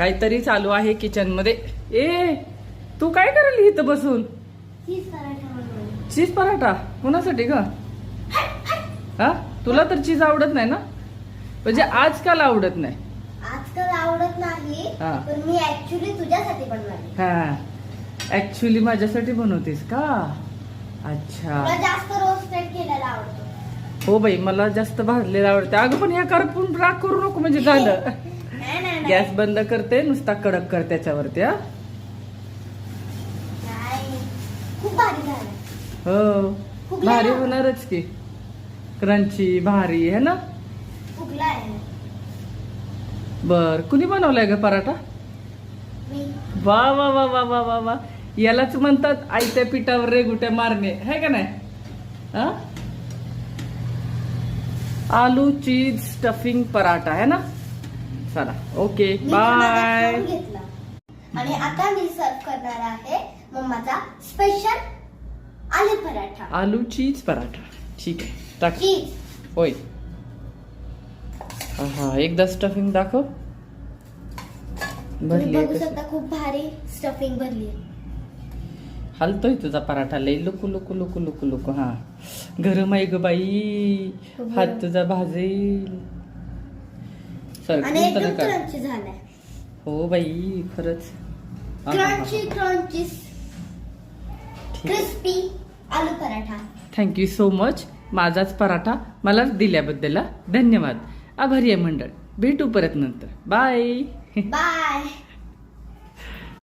काहीतरी चालू आहे किचनमध्ये. ए तू काय करायली इथं बसून? चीज पराठा बनवला. चीज पराठा? कोणासाठी ग? हा? तुला तर चीज आवडत नाही ना? म्हणजे आजकाल आवडत नाही. आजकाल आवडत नाही हा. पण मी ऍक्च्युली तुझ्यासाठी बनवली हा. ऍक्च्युली माझ्यासाठी बनवतेस का? अच्छा. जास्त रोस्टेड केलेला आवडतो. हो बाई मला जास्त भाजलेलं आवडते. अगं पण ह्या करपून राग करू नको म्हणजे झालं. नाही नाही, नाही. गॅस बंद करते नुसता कडक कर त्याच्यावरती हा. नाही. खूप भारी झालं. हो. फुगला भारी ना? होणारच की. क्रंची भारी है ना? फुगला आहे बर कुणी बनवलाय ग पराठा? मी. वा वा वा वा वा वा वा. यालाच म्हणतात आयत्या पिठावर रेगुट्या मारणे. है का नाही? हा? आलू चीज स्टफिंग पराठा है ना? चला ओके बाय आणि आता मी सर्व करणार आहे मम्माचा स्पेशल आलू पराठा. आलू चीज पराठा. ठीक आहे टाक. होय. हा एकदा स्टफिंग दाखव. भरली बघू. शकता खूप भारी स्टफिंग भरली हलतोय तुझा पराठा लय लुकू लुकू लुकू लुकू लुकू. हा. गरम आहे ग बाई. हात तुझा भाजेल. आणि एकदम. क्रंची झालाय. हो बाई खरंच. हा, हा, हा, क्रंची हा. क्रंची ठीक. आहे crispy aloo paratha. Thank you so much माझाच पराठा मला दिल्याबद्दल हा. धन्यवाद. आभारी आहे मंडळ. भेटू परत नंतर. Bye bye